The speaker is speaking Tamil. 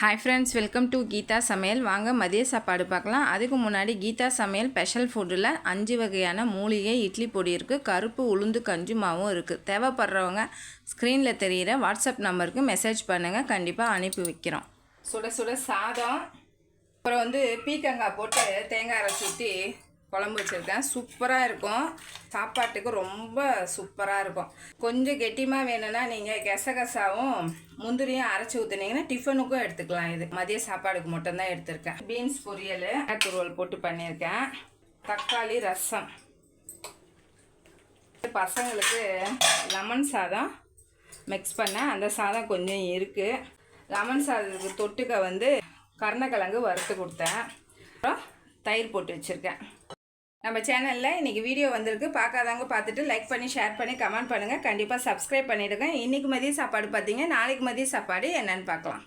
Hi friends welcome to Geetha சமையல் வாங்க மதிய சாப்பாடு பார்க்கலாம். அதுக்கு முன்னாடி கீதா சமையல் ஸ்பெஷல் ஃபுட்டில் அஞ்சு வகையான மூலிகை இட்லி பொடி இருக்குது கருப்பு உளுந்து கஞ்சுமாவும் இருக்குது தேவைப்படுறவங்க ஸ்க்ரீனில் தெரிகிற வாட்ஸ்அப் நம்பருக்கு மெசேஜ் பண்ணுங்கள் கண்டிப்பாக அனுப்பி வைக்கிறோம். சுட சுட சாதம் அப்புறம் வந்து பீக்கங்காய் போட்டு தேங்காய் அரைச்சி ஊற்றி குழம்பு வச்சுருக்கேன். சூப்பராக இருக்கும். சாப்பாட்டுக்கு ரொம்ப சூப்பராக இருக்கும். கொஞ்சம் கெட்டியமாக வேணும்னா நீங்கள் கெசகசாவும் முந்திரியும் அரைச்சி ஊற்றுனீங்கன்னா டிஃபனுக்கும் எடுத்துக்கலாம் இது. மதிய சாப்பாடுக்கு மட்டும்தான் எடுத்திருக்கேன். பீன்ஸ் பொரியல் துருவல் போட்டு பண்ணியிருக்கேன். தக்காளி ரசம். பசங்களுக்கு லெமன் சாதம் மிக்ஸ் பண்ணேன். அந்த சாதம் கொஞ்சம் இருக்குது லெமன் சாதத்துக்கு தொட்டுக்க வந்து கருணக்கிழங்கு வறுத்து கொடுத்தேன். அப்புறம் தயிர் போட்டு வச்சுருக்கேன். நம்ம சேனலில் இன்றைக்கி வீடியோ வந்திருக்கு. பார்க்காதவங்க பார்த்துட்டு லைக் பண்ணி ஷேர் பண்ணி கமெண்ட் பண்ணுங்கள் கண்டிப்பாக சப்ஸ்கிரைப் பண்ணிவிடுங்க இன்றைக்கி மதிய சாப்பாடு பார்த்தீங்க. நாளைக்கு மதிய சாப்பாடு என்னென்னு பார்க்கலாம்.